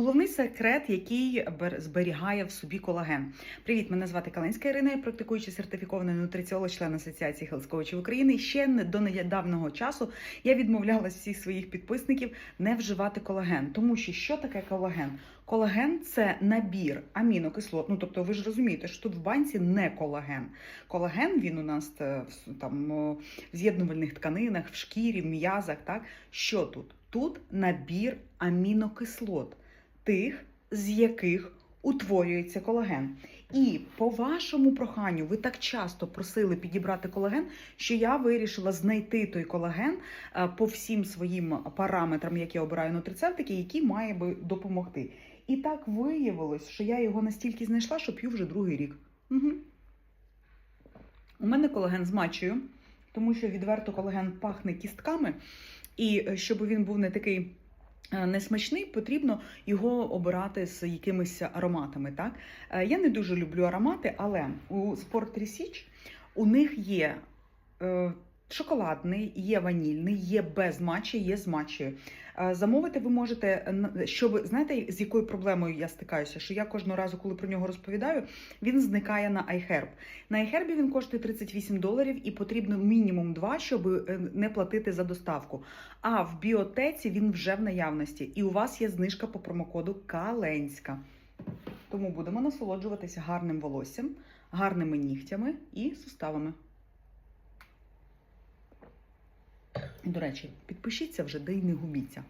Головний секрет, який зберігає в собі колаген. Привіт, мене звати Калинська Ірина, я практикуючий сертифікований нутриціолог, член Асоціації Coachів України. Ще до недавнього часу я відмовлялась всіх своїх підписників не вживати колаген. Тому що що таке колаген? Колаген це набір амінокислот. Ну тобто, ви ж розумієте, що тут в банці не колаген. Колаген він у нас е, там в з'єднувальних тканинах, в шкірі, в м'язах. Так що тут? Тут набір амінокислот, тих, з яких утворюється колаген. І по вашому проханню ви так часто просили підібрати колаген, що я вирішила знайти той колаген е, по всім своїм параметрам, які я обираю нутрицептики, які має би допомогти. І так виявилось, що я його настільки знайшла, що п'ю вже другий рік. Угу. У мене колаген з мачею, тому що відверто колаген пахне кістками, і е, щоб він був не такий. Е, Несмачний, потрібно його обирати з якимись ароматами. Так? Е, Я не дуже люблю аромати, але у Sport Research у них є е, шоколадний, є ванільний, є без матчі, є з матчею. Е, Замовити ви можете, щоб знаєте, з якою проблемою я стикаюся, що я кожного разу, коли про нього розповідаю, він зникає на iHerb. На iHerb він коштує 38 доларів і потрібно мінімум 2, щоб е, не платити за доставку. А в біотеці він вже в наявності, і у вас є знижка по промокоду Каленська. Тому будемо насолоджуватися гарним волоссям, гарними нігтями і суставами. І, До речі, підпишіться вже, де й не губіться.